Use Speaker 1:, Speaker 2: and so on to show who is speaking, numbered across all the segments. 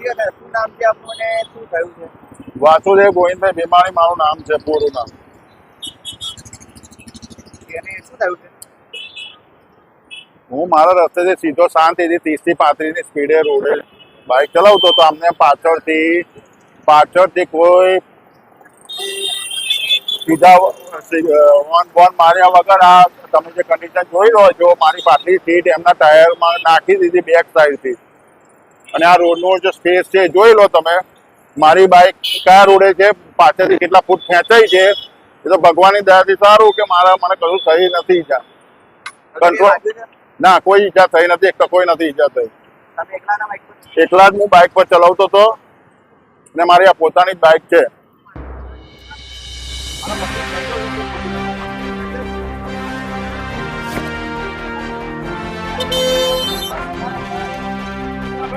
Speaker 1: જી અને શું નામ છે આપનું અને શું થયું છે?
Speaker 2: વાસુદેવ ગોવિંદભાઈ ભીમાણી મારું નામ છે પૂરું નામ.
Speaker 1: અને શું થયું છે?
Speaker 2: હું મારા રસ્તેથી સીધો શાંતિથી થી પાંત્રીસની સ્પીડે રોડે બાઇક ચલાવતો તો અમને પાછળથી પાછળથી કોઈ સીધા વન વન માર્યા વગર આ તમે જે કન્ડિશન જોઈ રહ્યો છો મારી પાછલી સીટ એમના ટાયરમાં નાખી દીધી બેક સાઈડથી અને આ રોડનો જે સ્પેસ છે જોઈ લો તમે. મારી બાઇક કયા રોડે છે પાછળથી કેટલા ફૂટ ખેંચાઈ છે એ તો ભગવાનની દયાથી સારું કે મારા મને કશું થઈ નથી ઈજા કંટ્રોલ ના કોઈ ઈજા થઈ નથી એક કોઈ નથી ઈજા થઈ. એકલા જ હું બાઇક પર ચલાવતો હતો ને મારી આ પોતાની જ બાઇક છે.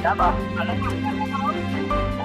Speaker 1: Tama. Alam mo.